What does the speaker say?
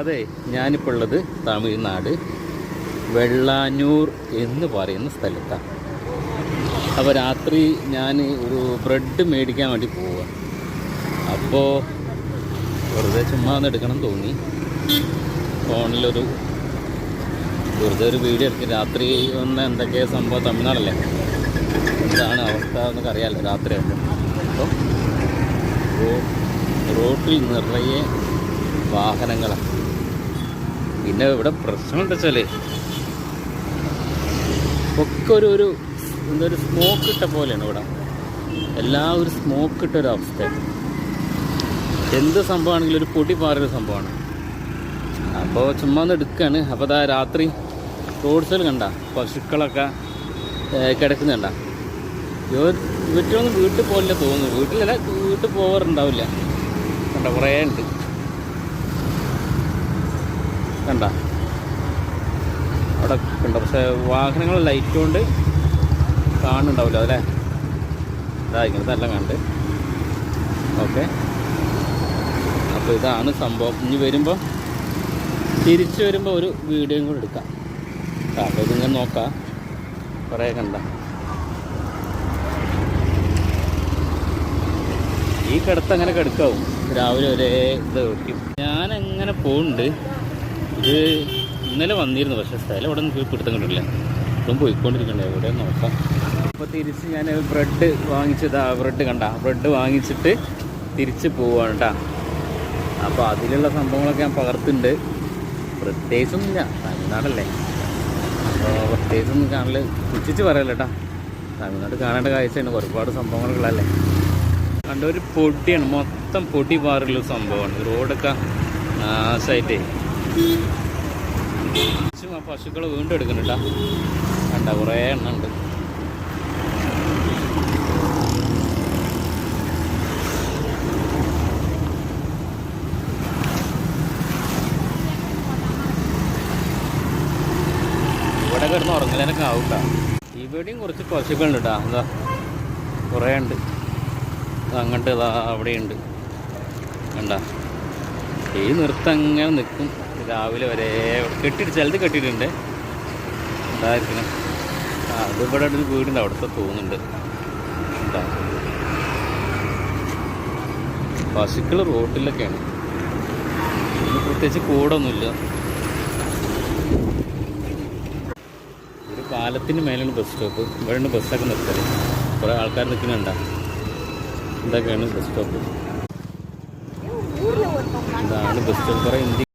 അതെ ഞാനിപ്പോൾ ഉള്ളത് തമിഴ്നാട് വെള്ളാനൂർ എന്ന് പറയുന്ന സ്ഥലത്താണ് അപ്പോൾ രാത്രി ഞാൻ ഒരു ബ്രെഡ് മേടിക്കാൻ വേണ്ടി പോവുക അപ്പോൾ വെറുതെ ചുമ്മാ ഒന്ന് എടുക്കണം തോന്നി. ഫോണിലൊരു വെറുതെ ഒരു വീഡിയോ എടുത്ത് രാത്രി ഒന്ന് എന്തൊക്കെയാ സംഭവം തമിഴ്നാടല്ലേ? എന്താണ് അവസ്ഥ എന്നൊക്കെ അറിയാമല്ലോ രാത്രി അപ്പോൾ റോ- റോട്ടിൽ നിറയെ വാഹനങ്ങളാണ് പിന്നെ ഇവിടെ പ്രശ്നം എന്താ ഒക്കെ ഒരു ഒരു എന്താ ഒരു സ്മോക്ക് ഇട്ട പോലെയാണ് ഇവിടെ. എല്ലാ ഒരു സ്മോക്ക് ഇട്ട ഒരു അവസ്ഥയാണ്. എന്ത് സംഭവമാണെങ്കിലും ഒരു പൊടി പാറിയൊരു സംഭവമാണ്. അപ്പോൾ ചുമ്മാ ഒന്ന് എടുക്കുകയാണ് അപ്പോൾ അതാ രാത്രി റോഡ് സൈഡ് കണ്ട പശുക്കളൊക്കെ കിടക്കുന്നുണ്ട ഇവർ വീട്ടിൽ പോകില്ല തോന്നുന്നു. വീട്ടിലല്ല വീട്ടിൽ പോകാറുണ്ടാവില്ല കണ്ട കുറേ ഉണ്ട്. കണ്ട. അവിടെ കണ്ട. പക്ഷേ വാഹനങ്ങൾ ലൈറ്റ് കൊണ്ട് കാണുന്നുണ്ടാവില്ല അതല്ലേ? ഇതായിരിക്കും ഇതെല്ലാം കണ്ട്. ഓക്കെ. അപ്പോൾ ഇതാണ് സംഭവം. ഇനി വരുമ്പോൾ തിരിച്ചു വരുമ്പോൾ ഒരു വീഡിയോയും കൂടെ എടുക്കാം. അപ്പോൾ ഇതിങ്ങനെ നോക്കാം. കുറേ കണ്ട. ഈ കിടത്ത് അങ്ങനെ കിടക്കാവും. രാവിലെ ഒരേ ഇത് വെക്കും ഞാനെങ്ങനെ പോകുന്നുണ്ട് ഇത് ഇന്നലെ വന്നിരുന്നു പക്ഷേ സ്ഥലം ഇവിടെ നിന്ന് പിടുത്തം കണ്ടിട്ടില്ല. ഇപ്പം പോയിക്കൊണ്ടിരിക്കണ്ടേ ഇവിടെ നോക്കാം. അപ്പോൾ തിരിച്ച് ഞാൻ ബ്രെഡ് വാങ്ങിച്ചത് ബ്രെഡ് കണ്ട ബ്രെഡ് വാങ്ങിച്ചിട്ട് തിരിച്ച് പോവാണ് കേട്ടോ അപ്പോൾ അതിലുള്ള സംഭവങ്ങളൊക്കെ ഞാൻ പകർത്തുന്നുണ്ട് പ്രത്യേകിച്ചൊന്നുമില്ല തമിഴ്നാടല്ലേ. അപ്പോൾ പ്രത്യേകിച്ചൊന്നും കാണൽ പുച്ഛിച്ച് പറയല്ല കേട്ടോ തമിഴ്നാട് കാണേണ്ട കാഴ്ചയാണ് ഒരുപാട് സംഭവങ്ങളല്ലേ കണ്ട ഒരു പൊടിയാണ് മൊത്തം പൊടി പാറുള്ള സംഭവമാണ്. റോഡൊക്കെ നാശമായിട്ടേ പശുക്കൾ വീണ്ടും എടുക്കുന്നുണ്ട കണ്ട കുറേ എണ്ണ ഉണ്ട്. ഇവിടെ കിടന്ന് ഉറങ്ങലനൊക്കെ ആവും ട്ടാ. ഇവിടെയും കുറച്ച് പശുക്കളുണ്ട് കേട്ടോ. എന്താ കുറേ ഉണ്ട്. അങ്ങോട്ട് ഇതാ അവിടെയുണ്ട്. കണ്ട? ഈ നിർത്തം അങ്ങനെ നിൽക്കും. രാവിലെ വരെ കെട്ടിട്ട് ചിലത് കെട്ടിയിട്ടുണ്ട്. എന്തായിരിക്കും ആ അത് ഇവിടെ ഒരു വീടുണ്ട് അവിടുത്തെ തോന്നുന്നുണ്ട്. എന്താ? പശുക്കൾ റോട്ടിലൊക്കെയാണ്. ഇന്ന് പ്രത്യേകിച്ച് കൂടൊന്നുമില്ല. ഒരു പാലത്തിന് മേലാണ് ബസ് സ്റ്റോപ്പ് ഇവിടെയാണ് ബസ്സൊക്കെ നിർത്തൽ. കുറേ ആൾക്കാർ നിൽക്കുന്നുണ്ട? ഇതൊക്കെയാണ് ബസ് സ്റ്റോപ്പ് ഇതാണ് ബസ് സ്റ്റോപ്പ് കുറേ ഇന്ത്യ